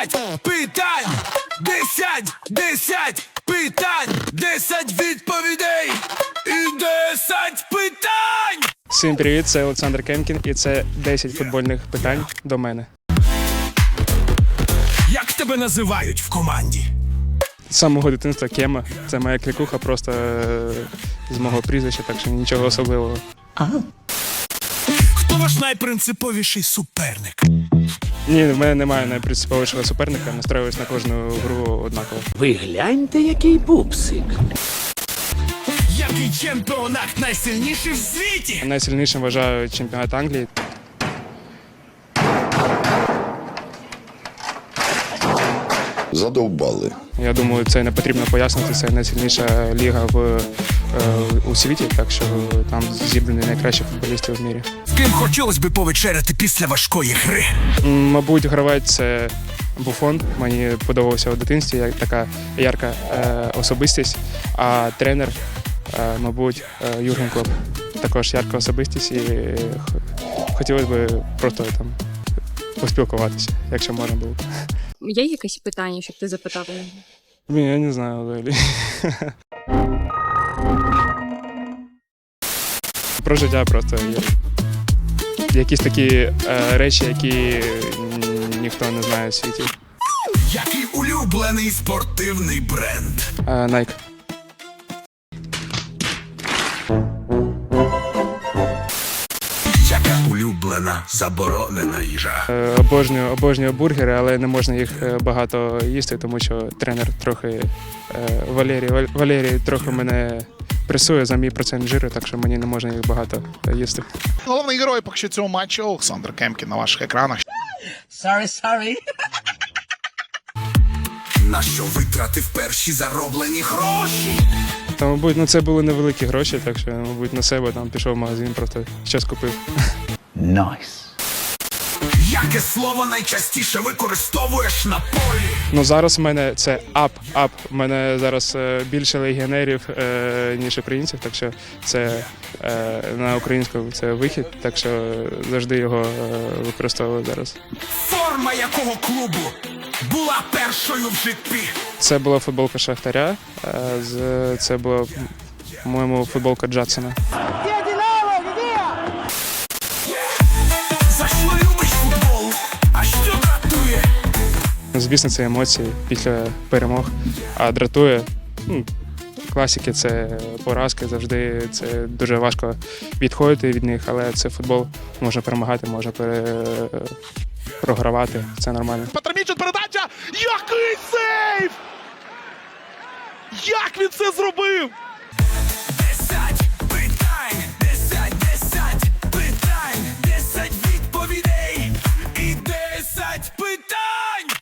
Десять питань, десять, десять питань, десять відповідей і десять питань. Всім привіт, це Олександр Кемкін, і це 10 футбольних питань до мене. Як тебе називають в команді? З самого дитинства Кема. Це моя клікуха просто е, з мого прізвища, так що нічого особливого. Хто ваш найпринциповіший суперник? Ні, в мене немає найпринциповішого суперника, настроююсь на кожну гру однаково. Ви гляньте, який бупсик. Який чемпіонат найсильніший в світі? Найсильнішим вважаю чемпіонат Англії. Задовбали. Я думаю, це не потрібно пояснити. Це найсильніша ліга в, е, у світі, так що там зібрані найкращі футболісти в мірі. З ким хотілося б повечеряти після важкої гри? Мабуть, гравець це Буфон. Мені подобався у дитинстві як така ярка е, особистість. А тренер, е, мабуть, е, Юрген Клоп. Також ярка особистість, і хотілося б просто там поспілкуватися, якщо можна було. Є якесь питання, щоб ти запитав? Блін, я не знаю взагалі. Про життя просто є. Якісь такі е, речі, які ніхто не знає в світі. Який улюблений спортивний бренд? Е, Nike. Улюблена заборонена їжа? Е, Обожнюю, обожнюю бургери, але не можна їх е, багато їсти, тому що тренер трохи е, Валерій, Валерій трохи мене пресує за мій процент жиру, так що мені не можна їх багато їсти. Головний герой поки що цього матчу Олександр Кемкін на ваших екранах. Sorry, На що витратив перші зароблені гроші? Та, мабуть, ну це були невеликі гроші, так що, мабуть, на себе там пішов в магазин, просто щось купив. Яке слово найчастіше використовуєш на полі? Ну зараз в мене це ап, ап. У мене зараз е, більше легіонерів, е, ніж українців, так що це е, на українську це вихід, так що завжди його е, використовую зараз. Форма якого клубу була першою в житті? Це була футболка Шахтаря, е, з- це була, по-моєму, футболка Джадсона. Звісно, це емоції після перемог, а дратує. Ну, Класики це поразки завжди. Це дуже важко відходити від них, але це футбол. Можна перемагати, можна пере... програвати. Це нормально. Петр Мічут, передача! Який сейф! Як він це зробив?